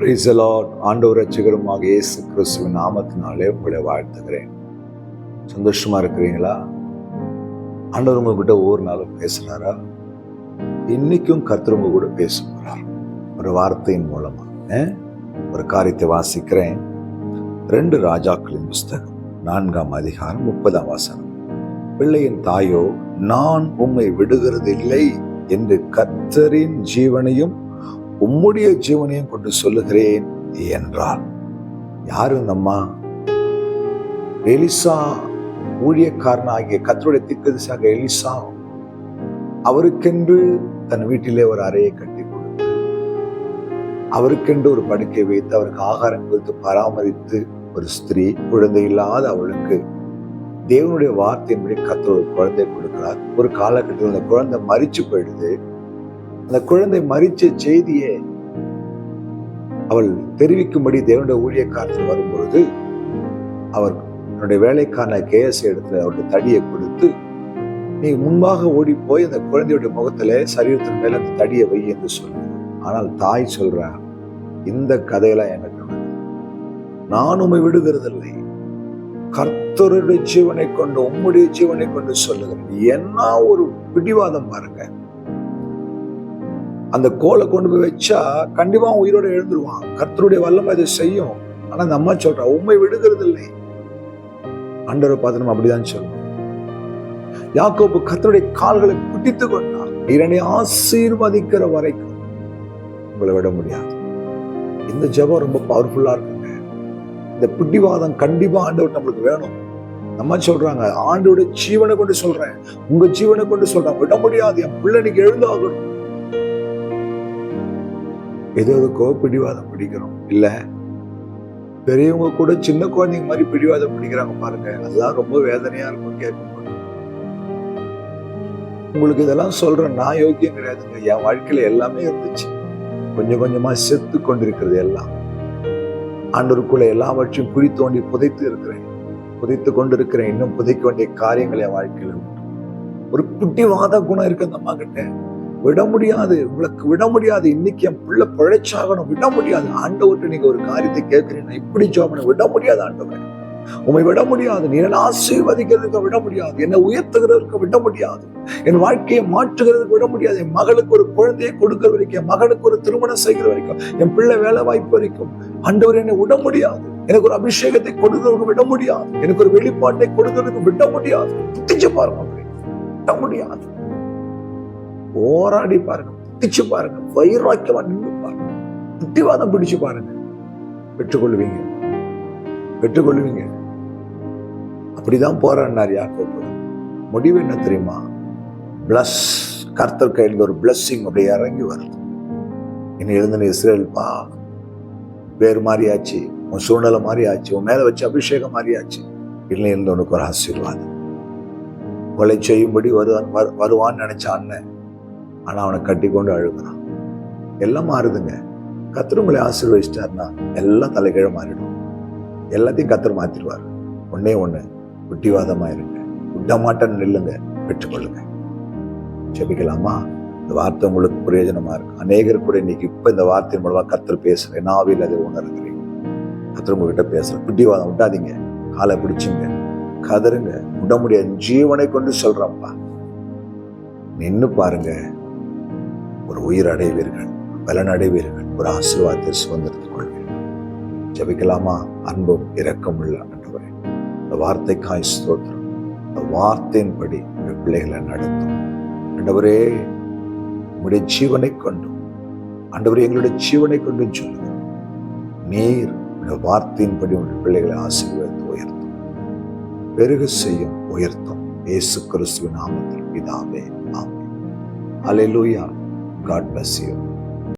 பிரைசலாட் ஆண்டவர் ரட்சகருமாக இயேசு கிறிஸ்துவின் நாமத்தினாலே உங்களை வாழ்த்துகிறேன். சந்தோஷமாக இருக்கிறீங்களா? ஆண்டவர் உங்ககிட்ட ஒவ்வொரு நாளும் பேசுகிறாரா இன்னைக்கும் கர்த்தர் உங்க கூட பேச ஒரு வார்த்தையின் மூலமாக ஒரு காரியத்தை வாசிக்கிறேன். ரெண்டு ராஜாக்களின் புஸ்தகம் நான்காம் அதிகாரம் முப்பதாம் வாசனம். பிள்ளையின் தாயோ நான் உம்மை விடுகிறது இல்லை என்று கர்த்தரின் ஜீவனையும் உம்முடைய ஜீவனையும் கொண்டு சொல்லுகிறேன் என்றார். யாரு இந்த அம்மா? எலிசா ஊழியக்காரனாகிய கத்தருடைய திக்கதிசாக எலிசா அவருக்கென்று தன் வீட்டிலே ஒரு அறையை கட்டி கொடுத்து அவருக்கென்று ஒரு படுக்கை வைத்து அவருக்கு ஆகாரம் கொடுத்து பராமரித்து ஒரு ஸ்திரீ குழந்தை இல்லாத அவளுக்கு தேவனுடைய வார்த்தையின்படி கத்தர் ஒரு குழந்தை கொடுக்கிறார். ஒரு காலகட்டத்தில் அந்த குழந்தை மறிச்சு போயிடுது. அந்த குழந்தை மறிச்ச செய்தியை அவள் தெரிவிக்கும்படி தேவனுடைய ஊழியக்காரத்தில் வரும்பொழுது அவர் தன்னுடைய வேலைக்கான கேஎஸ் இடத்துல அவருடைய தடியை கொடுத்து நீ முன்பாக ஓடி போய் அந்த குழந்தையுடைய முகத்துல சரீரத்தின் மேல அந்த தடியை வை என்று சொல்றார் ஆனால் தாய் சொல்றா இந்த கதையெல்லாம் எனக்கு நான் உண்மை விடுகிறதில்லை. கர்த்தருடைய ஜீவனை கொண்டு உம்முடைய ஜீவனை கொண்டு சொல்லுகிறேன். என்ன ஒரு பிடிவாதம் பாருங்க. அந்த கோலை கொண்டு போய் வச்சா கண்டிப்பா உயிரோட எழுந்துருவான். கர்த்தருடைய வல்லமை அதை செய்யும். ஆனா அந்த அம்மா சொல்றா உண்மை விடுகிறது இல்லை அண்டரை பார்த்து நம்ம அப்படிதான் சொல்லணும் யாக்கோப்பு கர்த்தருடைய கால்களை பிடித்து கொண்டார் இரண்டை ஆசீர்வதிக்கிற வரைக்கும் உங்களை விட முடியாது. இந்த ஜெபம் ரொம்ப பவர்ஃபுல்லா இருக்குங்க. இந்த பிடிவாதம் கண்டிப்பா ஆண்டவர் நம்மளுக்கு வேணும். நம்ம சொல்றாங்க ஆண்டோட ஜீவனை கொண்டு சொல்றேன். உங்க ஜீவனை கொண்டு சொல்றேன். விட முடியாது. என் பிள்ளை நீங்க எழுந்தாகணும். ஏதோ எதுக்கோ பிடிவாதம் பிடிக்கிறோம். இல்லை? பெரியவங்க கூட சின்ன குழந்தைங்க மாதிரி பிடிவாதம் பிடிக்கிறாங்க பாருங்க. அதுதான் ரொம்ப வேதனையா இருக்கும் கேட்கும்போது. உங்களுக்கு இதெல்லாம் சொல்றேன். நான் யோக்கியம் கிடையாதுங்க. என் வாழ்க்கையில எல்லாமே இருந்துச்சு. கொஞ்சம் கொஞ்சமா செத்து கொண்டிருக்கிறது எல்லாம். ஆண்டவருக்குள்ள எல்லாவற்றையும் குழி தோண்டி புதைத்து இருக்கிறேன். புதைத்து கொண்டிருக்கிறேன். இன்னும் புதைக்க வேண்டிய காரியங்கள் என் வாழ்க்கையில ஒரு குட்டிவாத குணம் இருக்கு அந்த அம்மா கிட்ட விட முடியாது உங்களுக்கு விட முடியாது இன்னைக்கு என் பிள்ளை பிழைச்சாகணும். விட முடியாது ஆண்டவர்கிட்ட நீங்க ஒரு காரியத்தை கேட்கிறீங்க இப்படி ஜோபனை விட முடியாது ஆண்டவர். உண்மை விட முடியாது நீ என்ன ஆசீர்வதிக்கிறதுக்கு விட முடியாது என்னை உயர்த்துகிறதுக்கு விட முடியாது என் வாழ்க்கையை மாற்றுகிறதுக்கு விட முடியாது என் மகளுக்கு ஒரு குழந்தையை கொடுக்கிற வரைக்கும் என் மகளுக்கு ஒரு திருமணம் செய்கிற வரைக்கும் என் பிள்ளை வேலை வாய்ப்பு வரைக்கும் ஆண்டவர் என்னை விட முடியாது எனக்கு ஒரு அபிஷேகத்தை கொடுக்கிறதுக்கு விட முடியாது எனக்கு ஒரு வெளிப்பாட்டை கொடுக்கிறதுக்கு விட முடியாது பாருங்க விட முடியாது போராடி பாருங்க புத்திச்சு பாருங்க வைராக்கியமா நின்று பாருங்க. புத்திவாதம் பிடிச்சு பாருங்க. பெற்றுக்கொள்வீங்க. பெற்றுக்கொள்வீங்க. அப்படிதான் போராடினார் யாக்கோப்பு முடிவு என்ன தெரியுமா? பிளஸ் கர்த்தர் கையில் ஒரு பிளஸ்ஸிங் அப்படியே இறங்கி வருது. இனி எழுந்தின இஸ்ரேல் பா வேறு மாதிரி ஆச்சு உன் சூழ்நிலை மாதிரி ஆச்சு உன் மேலே வச்ச அபிஷேகம் மாதிரி ஆச்சு இல்லை இருந்து உனக்கு ஒரு ஆசீர்வாதம். கொலை செய்யும்படி வருவான் வரு- வருவான்னு நினைச்ச அண்ணன். ஆனா அவனை கட்டி கொண்டு அழுகிறான். எல்லாம் மாறுதுங்க. கத்திர உங்களை ஆசீர்வதிச்சிட்டாருன்னா எல்லாம் தலைகீழ மாறிடும். எல்லாத்தையும் கத்திர மாற்றிடுவார் ஒன்னே ஒண்ணு குட்டிவாதமா இருங்க. விடமாட்டேன்னு நில்லுங்க பெற்றுக்கொள்ளுங்க. ஜெபிக்கலாமா? இந்த வார்த்தை உங்களுக்கு பிரயோஜனமா இருக்கும் அநேகர் கூட இன்னைக்கு இப்ப இந்த வார்த்தையின் மூலமாக கத்தர் பேசுகிறேன் நாவில் அதை உணர்கிறேன் கத்தர் உங்ககிட்ட பேசுறேன் குட்டிவாதம் விட்டாதீங்க காலை பிடிச்சுங்க. கதறுங்க. விட முடியாது ஜீவனை கொண்டு சொல்கிறப்பா நின்னு பாருங்க. ஒரு உயிர் அடைவீர்கள் பலன் அடைவீர்கள் ஒரு ஆசீர்வாதத்தை சுதந்திரத்துக் கொள்வீர்கள். ஜபிக்கலாமா? அன்பும் இரக்கம் உள்ள இந்த வார்த்தைக்காய் ஸ்தோத்திரம். இந்த வார்த்தையின்படி உங்கள் பிள்ளைகளை நடத்தும். அண்டவரே உங்களுடைய ஜீவனை கொண்டும் அண்டவரே எங்களுடைய ஜீவனை கொண்டும் சொல்லுங்க நீர் உங்களுடைய வார்த்தையின்படி உங்கள் பிள்ளைகளை ஆசீர்வாதத்தை உயர்த்தும். பெருக செய்யும் உயர்த்தும். இயேசு கிறிஸ்துவின் நாமத்தில் பிதாவே ஆமென். லூயா God bless you